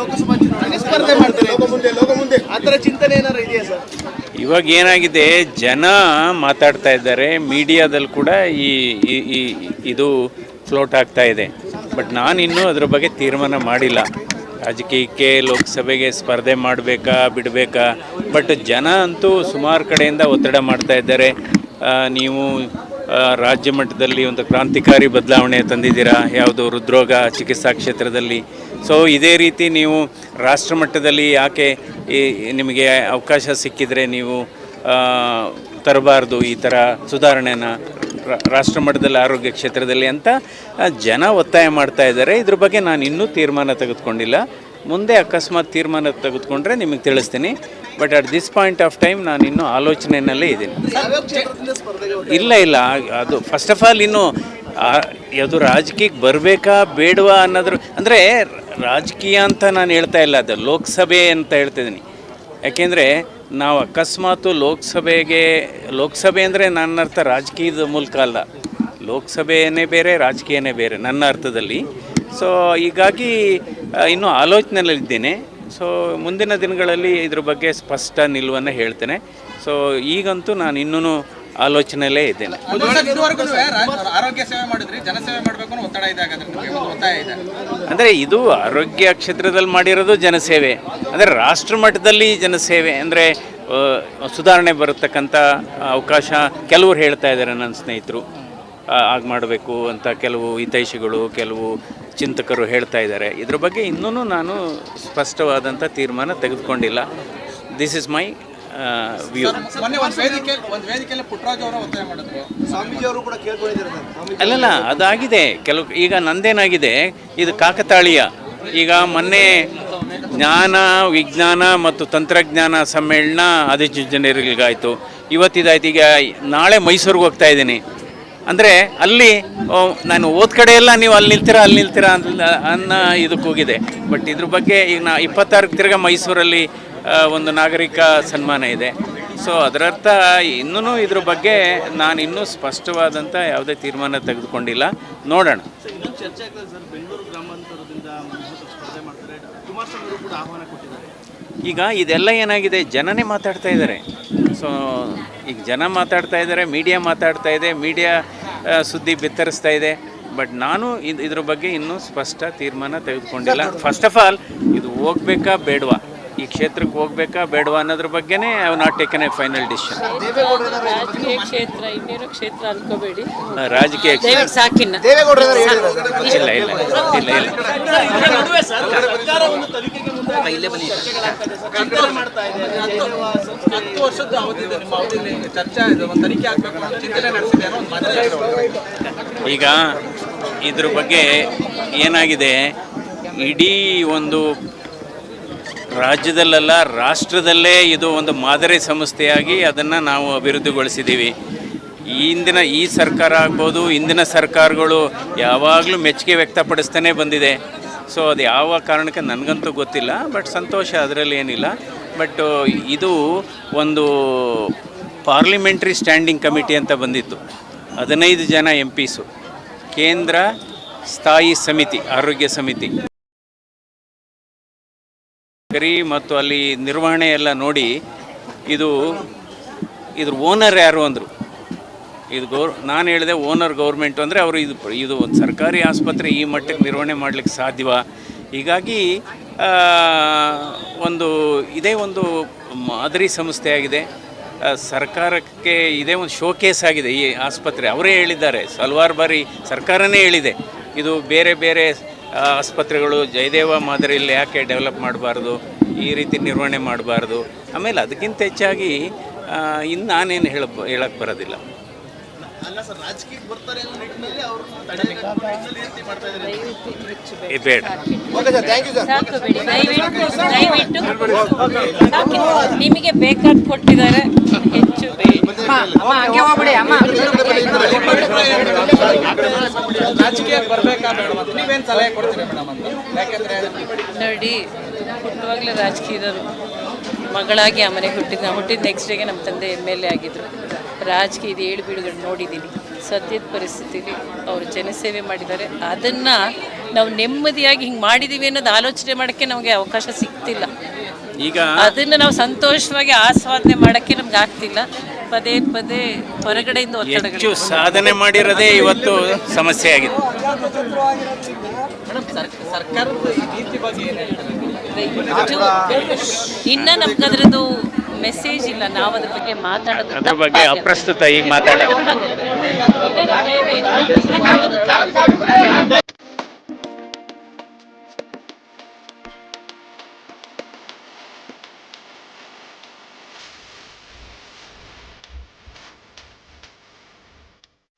ಲೋಕಸಭಾ ಚುನಾವಣೆಗೆ ಸ್ಪರ್ಧೆ ಮಾಡ್ತಾರೆ. ಆ ಥರ ಚಿಂತನೆ ಏನಾರು ಇದೆಯಾ ಸರ್? ಇವಾಗ ಏನಾಗಿದೆ ಜನ ಮಾತಾಡ್ತಾ ಇದ್ದಾರೆ ಮೀಡಿಯಾದಲ್ಲಿ ಕೂಡ ಈ ಇದು ಫ್ಲೋಟ್ ಆಗ್ತಾ ಇದೆ. ಬಟ್ ಇನ್ನೂ ಅದ್ರ ಬಗ್ಗೆ ತೀರ್ಮಾನ ಮಾಡಿಲ್ಲ. ರಾಜಕೀಯಕ್ಕೆ ಲೋಕಸಭೆಗೆ ಸ್ಪರ್ಧೆ ಮಾಡಬೇಕಾ ಬಿಡಬೇಕಾ? ಬಟ್ ಜನ ಅಂತೂ ಸುಮಾರು ಕಡೆಯಿಂದ ಒತ್ತಡ ಮಾಡ್ತಾ ಇದ್ದಾರೆ. ನೀವು ರಾಜ್ಯ ಮಟ್ಟದಲ್ಲಿ ಒಂದು ಕ್ರಾಂತಿಕಾರಿ ಬದಲಾವಣೆ ತಂದಿದ್ದೀರಾ? ಯಾವುದು ಹೃದ್ರೋಗ ಚಿಕಿತ್ಸಾ ಕ್ಷೇತ್ರದಲ್ಲಿ? ಸೊ ಇದೇ ರೀತಿ ನೀವು ರಾಷ್ಟ್ರ ಮಟ್ಟದಲ್ಲಿ ಯಾಕೆ ಈ ನಿಮಗೆ ಅವಕಾಶ ಸಿಕ್ಕಿದರೆ ನೀವು ತರಬಾರ್ದು ಈ ಥರ ಸುಧಾರಣೆನ ರಾಷ್ಟ್ರಮಟ್ಟದಲ್ಲಿ ರಾಷ್ಟ್ರ ಮಟ್ಟದಲ್ಲಿ ಆರೋಗ್ಯ ಕ್ಷೇತ್ರದಲ್ಲಿ ಅಂತ ಜನ ಒತ್ತಾಯ ಮಾಡ್ತಾ ಇದ್ದಾರೆ. ಇದ್ರ ಬಗ್ಗೆ ನಾನು ಇನ್ನೂ ತೀರ್ಮಾನ ತೆಗೆದುಕೊಂಡಿಲ್ಲ. ಮುಂದೆ ಅಕಸ್ಮಾತ್ ತೀರ್ಮಾನ ತೆಗೆದುಕೊಂಡ್ರೆ ನಿಮಗೆ ತಿಳಿಸ್ತೀನಿ. But at this point of time ನಾನು ಇನ್ನೂ ಆಲೋಚನೆಯಲ್ಲೇ ಇದ್ದೀನಿ? ಇಲ್ಲ ಇಲ್ಲ. ಅದು ಫಸ್ಟ್ ಆಫ್ ಆಲ್ ಇನ್ನು ಅದು ರಾಜಕೀಯಕ್ಕೆ ಬರಬೇಕಾ ಬೇಡವಾ ಅನ್ನೋದ್ರ ಅಂದರೆ ರಾಜಕೀಯ ಅಂತ ನಾನು ಹೇಳ್ತಾ ಇಲ್ಲ, ಅದು ಲೋಕಸಭೆ ಅಂತ ಹೇಳ್ತಿದ್ದೀನಿ ಯಾಕೆಂದರೆ ನಾವು ಅಕಸ್ಮಾತು ಲೋಕಸಭೆಗೆ, ಲೋಕಸಭೆ ಅಂದರೆ ನನ್ನ ಅರ್ಥ ರಾಜಕೀಯದ ಮೂಲಕ ಅಲ್ಲ. ಲೋಕಸಭೆಯೇ ಬೇರೆ, ರಾಜಕೀಯನೇ ಬೇರೆ, ನನ್ನ ಅರ್ಥದಲ್ಲಿ. ಸೊ ಹೀಗಾಗಿ ಇನ್ನೂ ಆಲೋಚನೆಯಲ್ಲಿದ್ದೇನೆ. ಸೊ ಮುಂದಿನ ದಿನಗಳಲ್ಲಿ ಇದ್ರ ಬಗ್ಗೆ ಸ್ಪಷ್ಟ ನಿಲುವನ್ನು ಹೇಳ್ತೇನೆ. ಸೊ ಈಗಂತೂ ನಾನು ಇನ್ನೂ ಆಲೋಚನೆಯಲ್ಲೇ ಇದ್ದೇನೆ. ಆರೋಗ್ಯ ಸೇವೆ ಮಾಡಿದ್ರಿ ಜನಸೇವೆ ಮಾಡಬೇಕು ಒತ್ತಡ ಒತ್ತಾಯ ಇದೆ. ಅಂದರೆ ಇದು ಆರೋಗ್ಯ ಕ್ಷೇತ್ರದಲ್ಲಿ ಮಾಡಿರೋದು ಜನಸೇವೆ. ಅಂದರೆ ರಾಷ್ಟ್ರ ಮಟ್ಟದಲ್ಲಿ ಜನಸೇವೆ ಅಂದರೆ ಸುಧಾರಣೆ ಬರತಕ್ಕಂಥ ಅವಕಾಶ ಕೆಲವರು ಹೇಳ್ತಾ ಇದ್ದಾರೆ ನನ್ನ ಸ್ನೇಹಿತರು. ಆಗ ಮಾಡಬೇಕು ಅಂತ ಕೆಲವು ಹಿತೈಷಿಗಳು ಕೆಲವು ಚಿಂತಕರು ಹೇಳ್ತಾ ಇದ್ದಾರೆ. ಇದ್ರ ಬಗ್ಗೆ ಇನ್ನೂ ನಾನು ಸ್ಪಷ್ಟವಾದಂಥ ತೀರ್ಮಾನ ತೆಗೆದುಕೊಂಡಿಲ್ಲ. ದಿಸ್ ಇಸ್ ಮೈ ವ್ಯೂ ಮೊನ್ನೆ ಒಂದು ವೇದಿಕೆ ಒಂದು ವೇದಿಕೆಯಲ್ಲಿ ಪುಟ್ಟರಾಜು ಅವರ ಒತ್ತಾಯ ಮಾಡಿದ್ರು. ಸ್ವಾಮೀಜಿ ಅವರು ಕೂಡ ಕೇಳ್ಕೊಂಡಿದ್ದಾರೆ ಸರ್. ಅಲ್ಲಲ್ಲ ಅದಾಗಿದೆ. ಕೆಲವು ಈಗ ನಂದೇನಾಗಿದೆ? ಇದು ಕಾಕತಾಳೀಯ. ಈಗ ಮೊನ್ನೆ ಜ್ಞಾನ ವಿಜ್ಞಾನ ಮತ್ತು ತಂತ್ರಜ್ಞಾನ ಸಮ್ಮೇಳನ ಆದಿಚುಂಚನರಿಗಾಯಿತು ಇವತ್ತಿದಾಯ್ತು. ಈಗ ನಾಳೆ ಮೈಸೂರಿಗೆ ಹೋಗ್ತಾ ಇದ್ದೀನಿ. ಅಂದರೆ ಅಲ್ಲಿ ಓ, ನಾನು ಓದ್ ಕಡೆ ಎಲ್ಲ ನೀವು ಅಲ್ಲಿ ನಿಲ್ತೀರಾ ಅಲ್ಲಿ ನಿಲ್ತೀರಾ ಅಂತ ಅನ್ನೋ ಇದಕ್ಕೆ ಹೋಗಿದೆ. ಬಟ್ ಇದ್ರ ಬಗ್ಗೆ ಈಗ ನಾ ಇಪ್ಪತ್ತಾರಕ್ಕೆ ತಿರ್ಗಾ ಮೈಸೂರಲ್ಲಿ ಒಂದು ನಾಗರಿಕ ಸನ್ಮಾನ ಇದೆ. ಸೊ ಅದರರ್ಥ ಇನ್ನೂ ಇದ್ರ ಬಗ್ಗೆ ನಾನು ಇನ್ನೂ ಸ್ಪಷ್ಟವಾದಂಥ ಯಾವುದೇ ತೀರ್ಮಾನ ತೆಗೆದುಕೊಂಡಿಲ್ಲ. ನೋಡೋಣ. ಈಗ ಇದೆಲ್ಲ ಏನಾಗಿದೆ? ಜನನೇ ಮಾತಾಡ್ತಾ ಇದ್ದಾರೆ. ಸೊ ಈಗ ಜನ ಮಾತಾಡ್ತಾ ಇದ್ದಾರೆ ಮೀಡಿಯಾ ಮಾತಾಡ್ತಾ ಇದೆ ಮೀಡಿಯಾ ಸುದ್ದಿ ಬಿತ್ತರಿಸ್ತಾ ಇದೆ. ಬಟ್ ನಾನು ಇದು ಇದ್ರ ಬಗ್ಗೆ ಇನ್ನೂ ಸ್ಪಷ್ಟ ತೀರ್ಮಾನ ತೆಗೆದುಕೊಂಡಿಲ್ಲ. ಫಸ್ಟ್ ಆಫ್ ಆಲ್ ಇದು ಹೋಗ್ಬೇಕಾ ಬೇಡವಾ? ಈ ಕ್ಷೇತ್ರಕ್ಕೆ ಹೋಗ್ಬೇಕಾ ಬೇಡವಾ ಅನ್ನೋದ್ರ ಬಗ್ಗೆನೇ not taken a final decision ರಾಜಕೀಯ ಕ್ಷೇತ್ರ ಇನ್ನೇನು ಕ್ಷೇತ್ರ ಅನ್ಕೋಬೇಡಿ. ರಾಜಕೀಯ ಕ್ಷೇತ್ರ. ಸಾಕಿನ್ನ? ಇಲ್ಲ ಇಲ್ಲ ಇಲ್ಲ ಇಲ್ಲ. ಈಗ ಇದ್ರ ಬಗ್ಗೆ ಏನಾಗಿದೆ? ಇಡೀ ಒಂದು ರಾಜ್ಯದಲ್ಲೆಲ್ಲ ರಾಷ್ಟ್ರದಲ್ಲೇ ಇದು ಒಂದು ಮಾದರಿ ಸಂಸ್ಥೆಯಾಗಿ ಅದನ್ನು ನಾವು ಅಭಿವೃದ್ಧಿಗೊಳಿಸಿದ್ದೀವಿ ಈ ಹಿಂದಿನ ಈ ಸರ್ಕಾರ ಆಗ್ಬೋದು, ಇಂದಿನ ಸರ್ಕಾರಗಳು ಯಾವಾಗಲೂ ಮೆಚ್ಚುಗೆ ವ್ಯಕ್ತಪಡಿಸ್ತಾನೆ ಬಂದಿದೆ. ಸೊ ಅದು ಯಾವ ಕಾರಣಕ್ಕೆ ನನಗಂತೂ ಗೊತ್ತಿಲ್ಲ ಬಟ್ ಸಂತೋಷ ಅದರಲ್ಲಿ ಏನಿಲ್ಲ. ಬಟ್ ಇದು ಒಂದು ಪಾರ್ಲಿಮೆಂಟ್ರಿ ಸ್ಟ್ಯಾಂಡಿಂಗ್ ಕಮಿಟಿ ಅಂತ ಬಂದಿತ್ತು. ಹದಿನೈದು ಜನ ಎಂ ಪಿಸು ಕೇಂದ್ರ ಸ್ಥಾಯಿ ಸಮಿತಿ, ಆರೋಗ್ಯ ಸಮಿತಿ. ಗರಿ ಮತ್ತು ಅಲ್ಲಿ ನಿರ್ವಹಣೆ ಎಲ್ಲ ನೋಡಿ ಇದು, ಇದ್ರ ಓನರ್ ಯಾರು ಅಂದರು. ಇದು ಗೌರ್ ನಾನು ಹೇಳಿದೆ ಓನರ್ ಗೌರ್ಮೆಂಟು ಅಂದರೆ ಅವರು ಇದು ಇದು ಒಂದು ಸರ್ಕಾರಿ ಆಸ್ಪತ್ರೆ ಈ ಮಟ್ಟಕ್ಕೆ ನಿರ್ವಹಣೆ ಮಾಡಲಿಕ್ಕೆ ಸಾಧ್ಯವ ಹೀಗಾಗಿ ಒಂದು, ಇದೇ ಒಂದು ಮಾದರಿ ಸಂಸ್ಥೆಯಾಗಿದೆ ಸರ್ಕಾರಕ್ಕೆ ಇದೇ ಒಂದು ಶೋಕೇಸ್ ಆಗಿದೆ ಈ ಆಸ್ಪತ್ರೆ. ಅವರೇ ಹೇಳಿದ್ದಾರೆ ಹಲವಾರು ಬಾರಿ ಸರ್ಕಾರನೇ ಹೇಳಿದೆ. ಇದು ಬೇರೆ ಬೇರೆ ಆಸ್ಪತ್ರೆಗಳು ಜಯದೇವ ಮಾದರಿಯಲ್ಲಿ ಯಾಕೆ ಡೆವಲಪ್ ಮಾಡಬಾರ್ದು ಈ ರೀತಿ ನಿರ್ವಹಣೆ ಮಾಡಬಾರ್ದು ಆಮೇಲೆ ಅದಕ್ಕಿಂತ ಹೆಚ್ಚಾಗಿ ಇನ್ನು ನಾನೇನು ಹೇಳ ಹೇಳಕ್ಕೆ ಬರೋದಿಲ್ಲ ಅಲ್ಲ ಸರ್ ರಾಜಕೀಯಕ್ಕೆ ಬರ್ತಾರೆ ಅನ್ನೋ ನಿಟ್ಟಿನಲ್ಲಿ ಅವರು ತಡೆಯಬೇಕು ನಿಟ್ಟಿನಲ್ಲಿ ಈ ಮಾಡ್ತಾ ಇದ್ದಾರೆ ದಯವಿಟ್ಟು ಹೆಚ್ಚು ಬೇಡ ನಿಮಗೆ ಬೇಕಾದ ಕೊಟ್ಟಿದ್ದಾರೆ ಹೆಚ್ಚು ಬೇಡ ರಾಜಕೀಯಕ್ಕೆ ಬರಬೇಕಾ ಬೇಡ ಅಂತ. ನೀವೇನು ಸಲಹೆ ಕೊಡ್ತೀರಿ ಮೇಡಮ್ ಅಂತ? ಯಾಕೆಂದ್ರೆ ನೋಡಿ ಹುಟ್ಟುವಾಗಲೇ ರಾಜಕೀಯದವರು ಮಗಳಾಗಿ ಆ ಮನೆಗೆ ಹುಟ್ಟಿದ ಹುಟ್ಟಿದ ನೆಕ್ಸ್ಟ್ ಡೇಗೆ ನಮ್ಮ ತಂದೆ ಎಂ ಎಲ್ ಎ ಆಗಿದ್ದರು ರಾಜಕೀಯದ ಏಳು ಬೀಳುಗಳು ನೋಡಿದ್ದೀನಿ. ಸದ್ಯದ ಪರಿಸ್ಥಿತಿಲಿ ಅವರು ಜನಸೇವೆ ಮಾಡಿದ್ದಾರೆ. ಅದನ್ನು ನಾವು ನೆಮ್ಮದಿಯಾಗಿ ಹಿಂಗೆ ಮಾಡಿದ್ದೀವಿ ಅನ್ನೋದು ಆಲೋಚನೆ ಮಾಡೋಕ್ಕೆ ನಮಗೆ ಅವಕಾಶ ಸಿಗ್ತಿಲ್ಲ. ಈಗ ಅದನ್ನು ನಾವು ಸಂತೋಷವಾಗಿ ಆಸ್ವಾದನೆ ಮಾಡೋಕ್ಕೆ ನಮ್ಗೆ ಆಗ್ತಿಲ್ಲ. ಪದೇ ಪದೇ ಹೊರಗಡೆಯಿಂದ ಹೆಚ್ಚು ಒತ್ತಡಗಳು ಸಾಧನೆ ಮಾಡಿರೋದೇ ಇವತ್ತು ಸಮಸ್ಯೆ ಆಗಿದೆ ಇನ್ನೂ ನಮ್ಗದ್ರದ್ದು ಈ ನೀತಿ ಬಗ್ಗೆ ಏನು ಹೇಳ್ತಾರೆ? ಇನ್ನ ನಮ್ಗದ್ರದ್ದು ಮೆಸೇಜ್ ಇಲ್ಲ. ನಾವು ಅದ್ರ ಬಗ್ಗೆ ಮಾತಾಡೋದು ಅದ್ರ ಬಗ್ಗೆ ತಪ್ಪಾಗಿದೆ. ಅಪ್ರಸ್ತುತ ಈಗ ಬೇರೆ-